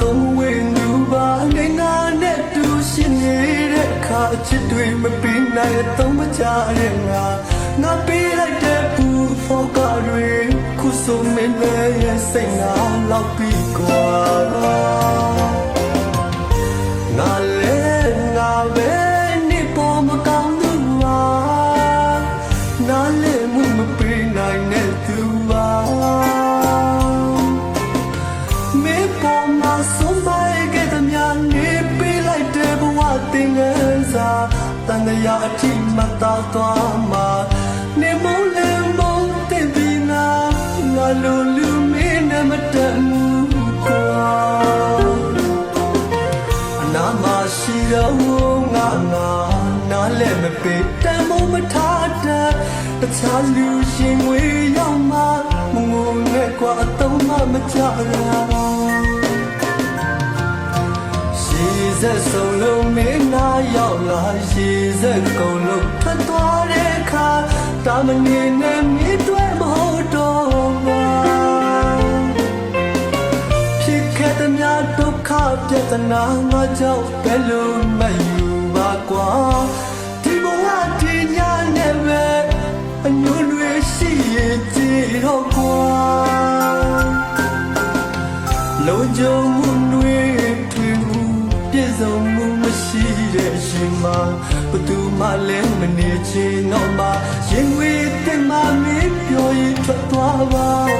သုံးဝင်းသူပါနေငါနဲ့တူရှင်နေတဲ့အခါအချစ်တွေမပေးနိုင်သုံးမကြတဲ့ငါငါပေးလိုက်တဲ့ပူဖော်ကတွေခုဆိုမင်းရဲ့စိတ်ငါလောက်ပြီ အထိမတော်သွားမှာနေမုန်းလဲမုန်းတဲ့ဒီနာငါလိုလူမင်းနဲ့မတတ်ဘူးကွာအနာမရှိတော့ငါငါနားလည်းမပေးတမ်းမမထားတဲ့တခြားလူရှင်ငွေရောက်မှမငုံနဲ့ကွာအတော့မှမကြရရှိစက်ဆုံးလုံးမင်းနာ ရောက်လာရှိစက်ကုန်လုံးထွက်သွားတဲ့အခါတာမနေနဲ့မိတွေမဟုတ်တော့ပါဖြစ်ခဲ့တဲ့များဒုက္ခပြဿနာငါကြောင့်ဘယ်လို တဲ့ရှင်မဘသူမှလည်းမနေချင်တော့မှရင်ဝေးတဲ့မမင်းပြောရင်ထွက်သွားပါ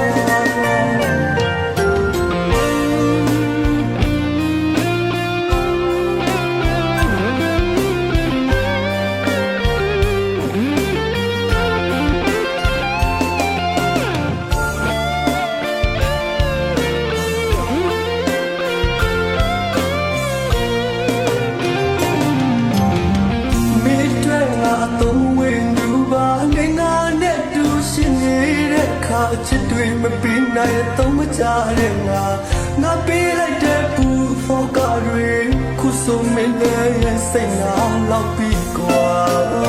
နေတဲ့ခါချစ်တွေမပြီးနိုင်သုံးမကြတဲ့ငါငါပေးလိုက်တဲ့ပူဖောကတွေခုဆိုမင်းလည်းရဲ့စိတ်ငါလောက်ပြီးကွာ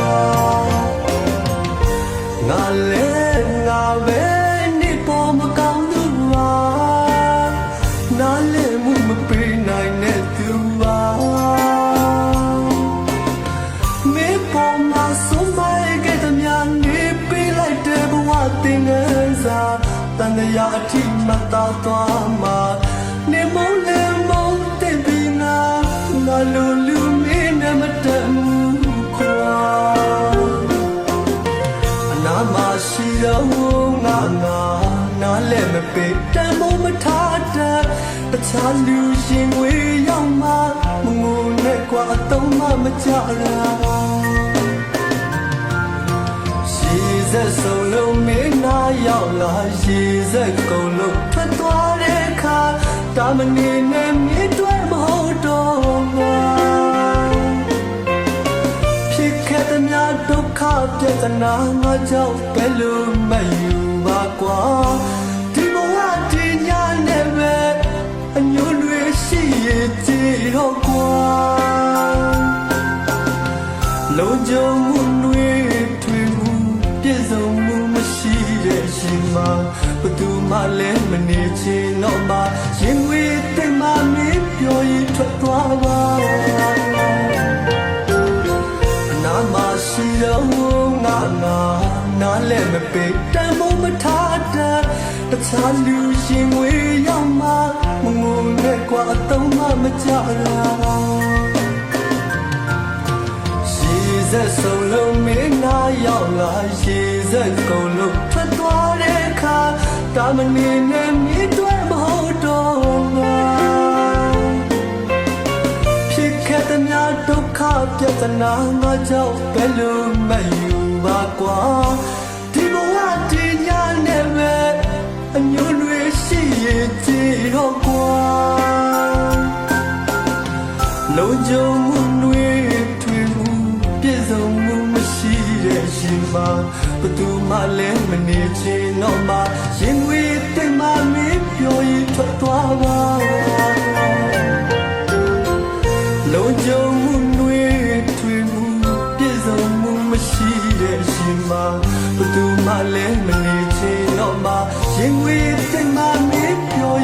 တန်ရာအထိမတော်သွားမှာနေမုန်းလဲမုန်းတဲ့ဒီနာငါလိုလူမင်းနဲ့မတတ်ဘူးခွာအနာမရှိတော့ငါငါနားလည်းမပေးတမ်းမို့မထားတဲ့တခြားလူရှင်ဝေးရောက်မှမငုံနဲ့ကွာအတော့မှမကြရ ရှိစက်ဆုံးလုံးမင်းနာရောက်လာရှိစက်ကုန်လုံးထွက်သွားတဲ့အခါတာမနေနဲ့မြေတွေမဟုတ်တော့ပါဖြစ်ခဲ့တဲ့များဒုက္ခပြဿနာငါကြောင့်ဘယ်လိုမယူပါကွာဒီဘဝဒီညနဲ့ပဲအညွန့်တွေရှိရဲ့ကြည့်တော့ကွာလုံးကြုံ မှလည်းမနေချင်တော့မှရင်ဝေးတဲ့မမင်းပြောရင်ထွက်သွားပါအနာမရှိတော့ငါငါနားလည်းမပေးတမ်းဖို့မထားတဲ့တခြားလူရှင်ဝေးရောက်မှမငုံနဲ့ကွာအတော့မှမကြရရှိစက်ဆုံးလုံးမင်းနာရောက်လာရှိစက်ကုန်လုံးထွက်သွားတဲ့အခါ တာမနေနဲ့မြေတွေမဟုတ်တော့ပါဖြစ်ခဲ့တဲ့များဒုက္ခပြဿနာငါကြောင့်ဘယ်လိုမယူပါကွာဒီဘဝဒီညနဲ့ပဲအညွန့်တွေရှိရဲ့ကြည့်တော့ကွာလုံးကြုံမှုတွေထွေမှုပြည့်စုံမှုမ ရှိတဲ့ရှင်မဘသူမှလည်းမနေချင်တော့မှရင်ဝေးတဲ့မမင်းပြောရင်ထွက်သွားပါလုံးကြုံမှုတွေထွေမှုပြည့်စုံမှုမရှိတဲ့ရှင်မဘသူမှလည်းမနေချင်တော့မှရင်ဝေးတဲ့မမင်းပြော